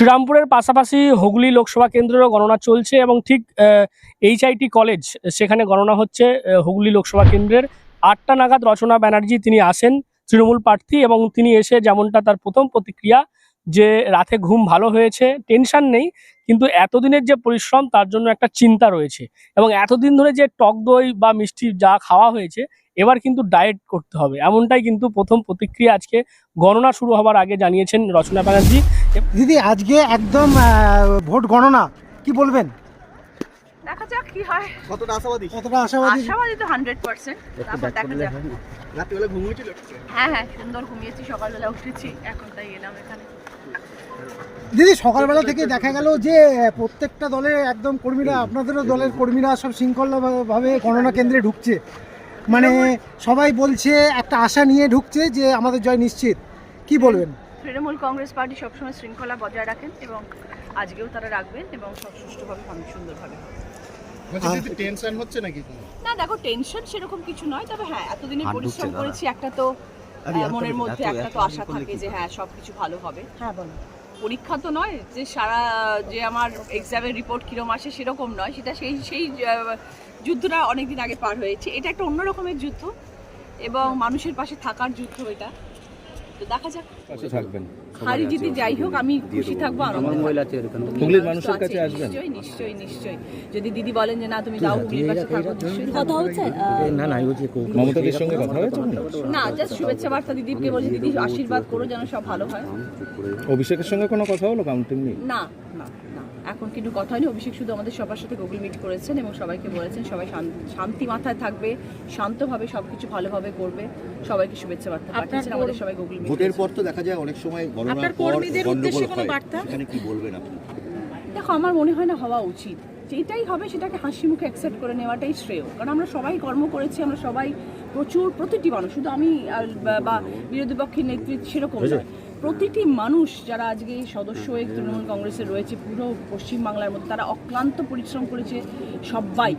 শ্রীরামপুরের পাশাপাশি হুগলি লোকসভা কেন্দ্রেরও গণনা চলছে এবং ঠিক এইচআইটি কলেজ, সেখানে গণনা হচ্ছে হুগলি লোকসভা কেন্দ্রের আটটা নাগাদ রচনা ব্যানার্জি তিনি আসেন, তৃণমূল প্রার্থী এবং তিনি এসে যেমনটা তার প্রথম প্রতিক্রিয়া যে রাতে ঘুম ভালো হয়েছে টেনশন নেই কিন্তু এতদিনের যে পরিশ্রম তার জন্য একটা চিন্তা রয়েছে। এবং এতদিন ধরে যে টক দই বা মিষ্টি যা খাওয়া হয়েছে এবার কিন্তু ডায়েট করতে হবে। এমনটাই কিন্তু প্রথম প্রতিক্রিয়া আজকে। গণনা শুরু হবার আগে জানিয়েছেন রচনা ব্যানার্জি। দিদি আজকে একদম ভোট গণনা কি বলবেন? দেখা যাক কি হয়। কতটা আশাবাদী? কতটা আশাবাদী? আশাবাদী তো হান্ড্রেড পার্সেন্ট তারপর দেখা যাক। রাত্রিবেলা ঘুমিয়েছিল হ্যাঁ হ্যাঁ সুন্দর ঘুমিয়েছি সকালবেলা উঠেছি এখন তাই এলাম এখানে। দিদি সকালবেলা থেকে দেখা গেল যে প্রত্যেকটা দলের একদম কর্মীরা আপনাদেরও দলের কর্মীরা সব শৃঙ্খলাভাবে গণনা কেন্দ্রে ঢুকছে। মানে সবাই বলছে একটা আশা নিয়ে ঢুকছে যে আমাদের জয় নিশ্চিত। কি বলবেন? তৃণমূল কংগ্রেস পার্টি সবসময় শৃঙ্খলা বজায় রাখেন এবং আজকেও তারা রাখবেন এবং সব সুষ্ঠুভাবে হবে সুন্দরভাবে। টেনশন হচ্ছে নাকি না দেখো টেনশন সেরকম কিছু নয় তবে হ্যাঁ এতদিনে পরিশ্রম করেছি একটা তো মনের মধ্যে একটা তো আশা থাকে যে হ্যাঁ সব কিছু ভালো হবে। হ্যাঁ বলো। পরীক্ষা তো নয়, যে সারা, যে আমার এক্সামের রিপোর্ট কিরম আসে সেরকম নয়। সেটা সেই সেই যুদ্ধটা যুদ্ধটা অনেকদিন আগে পার হয়েছে। এটা একটা অন্য রকমের যুদ্ধ এবং মানুষের পাশে থাকার যুদ্ধ এটা। তো দেখা যাক। থাকবেন। হারি জিতি যাই হোক আমি খুশি থাকব আনন্দ হুগলির মানুষের কাছে আসবেন? নিশ্চয়ই নিশ্চয়ই নিশ্চয়ই। যদি দিদি বলেন যে না তুমি যাও হুগলির কাছে থাকো কথা হচ্ছে না না মমতাদের সঙ্গে কথা হয়েছে না জাস্ট শুভেচ্ছা বার্তা দিদিকে বলছি দিদি আশীর্বাদ করো যেন সব ভালো হয়। অভিষেকের সঙ্গে কোনো কথা হলো? কাউন্টিং নিয়ে না না। এখন কিন্তু কথা হয়নি। অভিষেক শুধু আমাদের সবার সাথে গুগল মিট করেছেন এবং সবাইকে বলেছেন সবাই শান্তি মাথায় থাকবে শান্তভাবে সবকিছু ভালোভাবে করবে সবাইকে শুভেচ্ছা বার্তা পাঠিয়েছেন আমাদের সবাই গুগল মিট ভোটের পর তো দেখা যায় অনেক সময় গণনার পর গন্ডগোল হয়। এখানে কি বলবেন আপনি? দেখো আমার মনে হয় না হওয়া উচিত। যেটাই হবে সেটাকে হাসি মুখে অ্যাকসেপ্ট করে নেওয়াটাই শ্রেয়। কারণ আমরা সবাই কর্ম করেছি আমরা সবাই প্রচুর প্রতিটি মানুষ শুধু আমি আর বা- বা বিরোধী পক্ষের নেতৃত্ব সেরকম নয়। প্রতিটি মানুষ যারা আজকে এই সদস্য হয়ে তৃণমূল কংগ্রেসে রয়েছে পুরো পশ্চিমবাংলার মধ্যে তারা অক্লান্ত পরিশ্রম করেছে সবাই।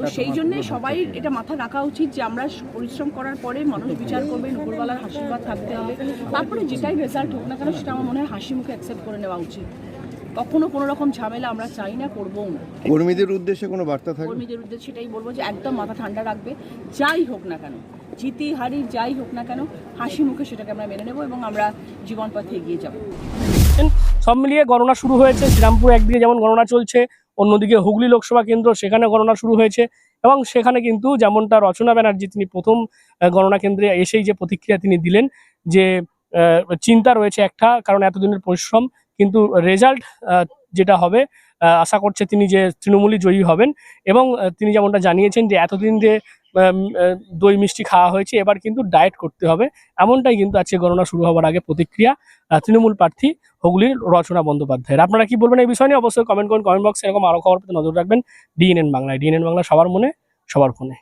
তো সেই জন্যে সবাই এটা মাথা রাখা উচিত যে আমরা পরিশ্রম করার পরে মানুষ বিচার করবে উপরওয়ালার আশীর্বাদ থাকতে হবে। তারপরে যেটাই রেজাল্ট হোক না কেন সেটা আমার মনে হয় হাসি মুখে অ্যাকসেপ্ট করে নেওয়া উচিত। কখনো কোনো রকম ঝামেলা আমরা চাই না করবও না। কর্মীদের উদ্দেশ্যে কোনো বার্তা থাকবে? কর্মীদের উদ্দেশ্যে সেটাই বলব যে একদম মাথা ঠান্ডা রাখবে যাই হোক না কেন। জিতি হারি যাই হোক না কেন, হাসি মুখে সেটাকে আমরা মেনে নেব এবং আমরা জীবন পথে এগিয়ে যাব। সব মিলিয়ে গণনা শুরু হয়েছে। শ্রীরামপুর একদিকে যেমন গণনা চলছে, অন্যদিকে হুগলি লোকসভা কেন্দ্র সেখানে গণনা শুরু হয়েছে এবং সেখানে কিন্তু যেমনটা রচনা ব্যানার্জি, তিনি প্রথম গণনা কেন্দ্রে এসেই যে প্রতিক্রিয়া তিনি দিলেন যে চিন্তা রয়েছে একটা, কারণ এতদিনের পরিশ্রম, কিন্তু রেজাল্ট যেটা হবে আশা করছে তিনি যে তৃণমূলই জয়ী হবেন এবং তিনি যেমনটা জানিয়েছেন যে এতদিন যে দই মিষ্টি খাওয়া হয়েছে। এবার কিন্তু ডায়েট করতে হবে। এমনটাই কিন্তু আজকে গণনা শুরু হওয়ার আগে প্রতিক্রিয়া তৃণমূল প্রার্থী হুগলির রচনা বন্দ্যোপাধ্যায়ের। আপনারা কি বলবেন এই বিষয় নিয়ে? অবশ্যই কমেন্ট করুন। কমেন্ট বক্সে এরকম আরও খবর পেতে নজর রাখবেন। ডিএনএন বাংলায়। ডিএনএন বাংলা সবার মনে, সবার ফোনে।